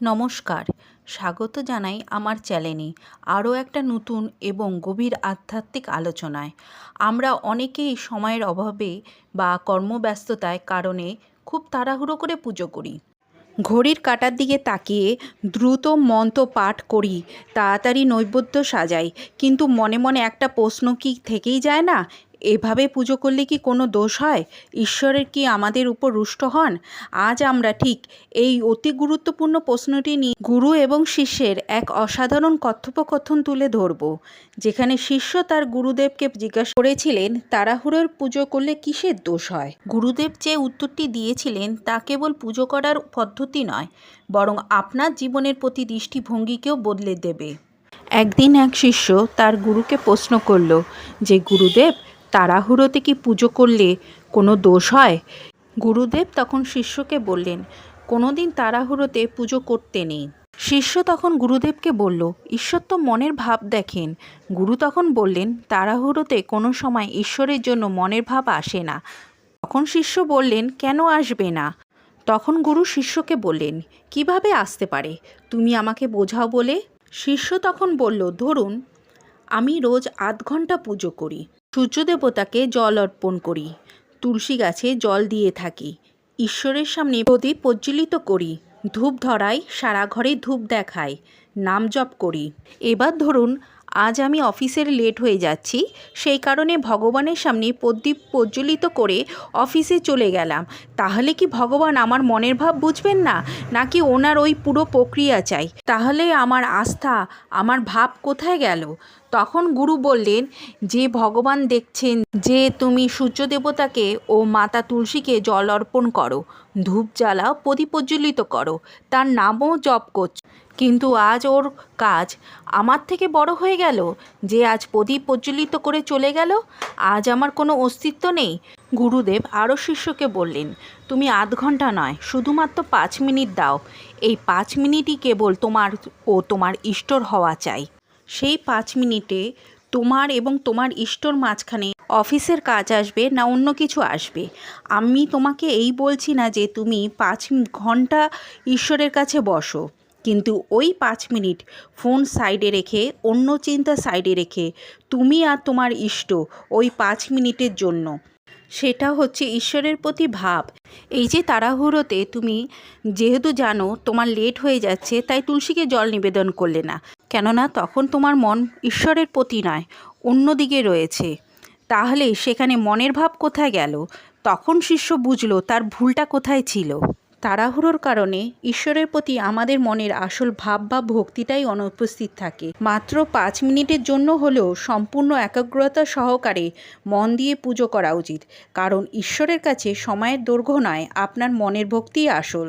নমস্কার, স্বাগত জানাই আমার চ্যানেলে আরও একটা নতুন এবং গভীর আধ্যাত্মিক আলোচনায়। আমরা অনেকেই সময়ের অভাবে বা কর্মব্যস্ততায় কারণে খুব তাড়াহুড়ো করে পুজো করি। ঘড়ির কাঁটার দিকে তাকিয়ে দ্রুত মন্ত্র পাঠ করি, তাড়াতাড়ি নৈবেদ্য সাজাই, কিন্তু মনে মনে একটা প্রশ্ন কি থেকেই যায় না? এভাবে পুজো করলে কি কোনো দোষ হয়? ঈশ্বরের কি আমাদের উপর রুষ্ট হন? আজ আমরা ঠিক এই অতি গুরুত্বপূর্ণ প্রশ্নটি নিয়ে গুরু এবং শিষ্যের এক অসাধারণ কথোপকথন তুলে ধরব। যেখানে শিষ্য তার গুরুদেবকে জিজ্ঞাসা করেছিলেন, তাড়াহুড়োর পুজো করলে কিসের দোষ হয়? গুরুদেব যে উত্তরটি দিয়েছিলেন, তা কেবল পুজো করার পদ্ধতি নয়, বরং আপনার জীবনের প্রতি দৃষ্টিভঙ্গিকেও বদলে দেবে। একদিন এক শিষ্য তার গুরুকে প্রশ্ন করল যে, গুরুদেব তাড়াহুড়োতে কি পুজো করলে কোনো দোষ হয়? গুরুদেব তখন শিষ্যকে বললেন কোনো দিন তাড়াহুড়োতে পুজো করতে নেই। শিষ্য তখন গুরুদেবকে বলল, ঈশ্বর তো মনের ভাব দেখেন। গুরু তখন বললেন, তাড়াহুড়োতে কোনো সময় ঈশ্বরের জন্য মনের ভাব আসে না। তখন শিষ্য বললেন, কেন আসবে না? তখন গুরু শিষ্যকে বললেন, কীভাবে আসতে পারে? তুমি আমাকে বোঝাও বলে? শিষ্য তখন বলল, ধরুন, আমি রোজ আধ ঘণ্টা পুজো করি। সূর্য দেবতাকে জল অর্পণ করি, তুলসী গাছে জল দিয়ে থাকি, ঈশ্বরের সামনে প্রদীপ প্রজ্বলিত করি ধূপ ধরাই সারা ঘরে ধূপ দেখাই নাম জপ করি। এবার ধরুন আজ আমি অফিসের লেট হয়ে যাচ্ছি। সেই কারণে ভগবানের সামনে প্রদীপ প্রজ্বলিত করে অফিসে চলে গেলাম। তাহলে কি ভগবান আমার মনের ভাব বুঝবেন না? নাকি ওনার ওই পুরো প্রক্রিয়া চাই? তাহলে আমার আস্থা, আমার ভাব কোথায় গেল? তখন গুরু বললেন, যে ভগবান দেখছেন যে তুমি সূর্য দেবতাকে ও মাতা তুলসীকে জল অর্পণ করো, ধূপ জ্বালাও, প্রদীপ প্রজ্বলিত করো, তার নামও জপ করছ। কিন্তু আজ ওর কাজ আমার থেকে বড় হয়ে গেল, যে আজ প্রদীপ প্রজ্বলিত করে চলে গেল, আজ আমার কোনো অস্তিত্ব নেই। গুরুদেব আরও শিষ্যকে বললেন, তুমি আধ ঘণ্টা নয়, শুধুমাত্র পাঁচ মিনিট দাও। এই পাঁচ মিনিটই কেবল তোমার ও তোমার ইষ্টর হওয়া চাই। সেই পাঁচ মিনিটে তোমার এবং তোমার ইষ্টর মাঝখানে অফিসের কাজ আসবে না অন্য কিছু আসবে। আমি তোমাকে এই বলছি না যে তুমি পাঁচ ঘণ্টা ঈশ্বরের কাছে বসো। কিন্তু ওই পাঁচ মিনিট ফোন সাইডে রেখে, অন্য চিন্তা সাইডে রেখে, তুমি আর তোমার ইষ্ট ওই পাঁচ মিনিটের জন্য। সেটা হচ্ছে ঈশ্বরের প্রতি ভাব। এই যে তাড়াহুড়োতে তুমি যেহেতু জানো তোমার লেট হয়ে যাচ্ছে, তাই তুলসীকে জল নিবেদন করলে না। কেননা তখন তোমার মন ঈশ্বরের প্রতি নয়, অন্যদিকে রয়েছে। তাহলে সেখানে মনের ভাব কোথায় গেল? তখন শিষ্য বুঝলো তার ভুলটা কোথায় ছিল। তাড়াহুড়োর কারণে ঈশ্বরের প্রতি আমাদের মনের আসল ভাব বা ভক্তিটাই অনুপস্থিত থাকে। মাত্র পাঁচ মিনিটের জন্য হলেও সম্পূর্ণ একাগ্রতা সহকারে মন দিয়ে পুজো করা উচিত, কারণ ঈশ্বরের কাছে সময়ের দৈর্ঘ্য নয়, আপনার মনের ভক্তি আসল।